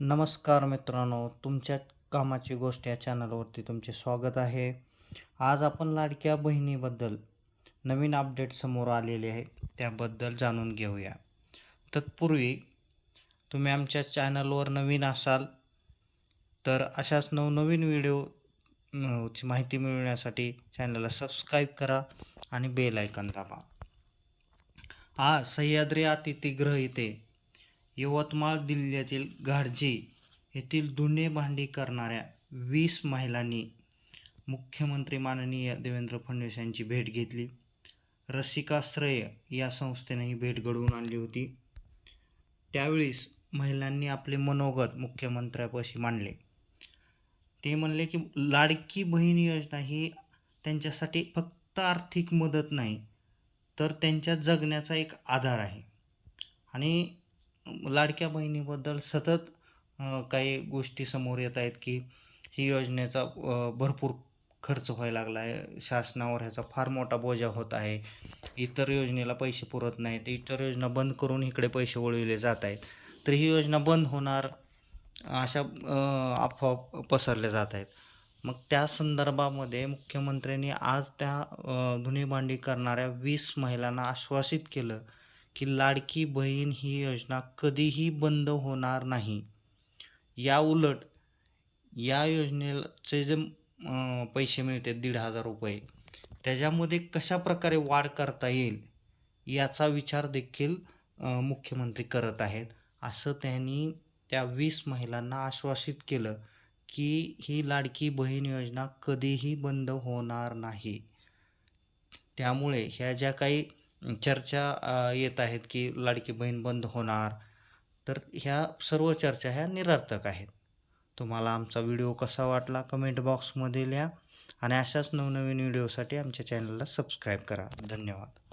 नमस्कार मित्रांनो तुमच्या कामाची गोष्ट या चॅनलवरती तुमचे स्वागत आहे. आज आपण लाडक्या बहिणीबद्दल नवीन अपडेट समोर आलेले आहे त्याबद्दल जाणून घेऊया. तत्पूर्वी तुम्ही आमच्या चॅनलवर नवीन असाल तर अशाच नवनवीन व्हिडिओची माहिती मिळवण्यासाठी चॅनलला सबस्क्राईब करा आणि बेल आयकन दाबा. आज सह्याद्री अतिथीगृह इथे यवतमाळ जिल्ह्यातील घाडजे येथील धुणे भांडी करणाऱ्या वीस महिलांनी मुख्यमंत्री माननीय देवेंद्र फडणवीस यांची भेट घेतली. रसिकाश्रय या संस्थेने ही भेट घडवून आणली होती. त्यावेळीस महिलांनी आपले मनोगत मुख्यमंत्र्यापाशी मांडले. ते म्हणले की लाडकी बहीण योजना ही त्यांच्यासाठी फक्त आर्थिक मदत नाही तर त्यांच्या जगण्याचा एक आधार आहे. आणि लाडक्या बहिणीबद्दल सतत काही गोष्टी समोर येत आहेत की ही योजनेचा भरपूर खर्च व्हायला लागला आहे. शासनावर ह्याचा फार मोठा बोजा होत आहे. इतर योजनेला पैसे पुरत नाहीत. इतर योजना बंद करून इकडे पैसे वळविले जात आहेत. तर ही योजना बंद होणार अशा अफवा पसरल्या जात आहेत. मग त्या संदर्भामध्ये मुख्यमंत्र्यांनी आज त्या अ, करणाऱ्या वीस महिलांना आश्वासित केलं की लाडकी बहीण ही योजना कधीही बंद होणार नाही. या उलट या योजनेचे जे पैसे मिळते दीड हजार रुपये त्याच्यामध्ये कशा प्रकारे वाढ करता येईल याचा विचार देखील मुख्यमंत्री करत आहेत. असं त्यांनी त्या वीस महिलांना आश्वासित केलं की ही लाडकी बहीण योजना कधीही बंद होणार नाही. त्यामुळे ह्या ज्या काही चर्चा येत आहेत की लाडकी बहीण बंद होणार. तर ह्या सर्व चर्चा ह्या निरर्थक आहेत. तुम्हाला आमचा व्हिडिओ कसा वाटला कमेंट बॉक्समध्ये लिहा आणि अशाच नवनवीन व्हिडिओसाठी आमच्या चॅनलला सबस्क्राईब करा. धन्यवाद.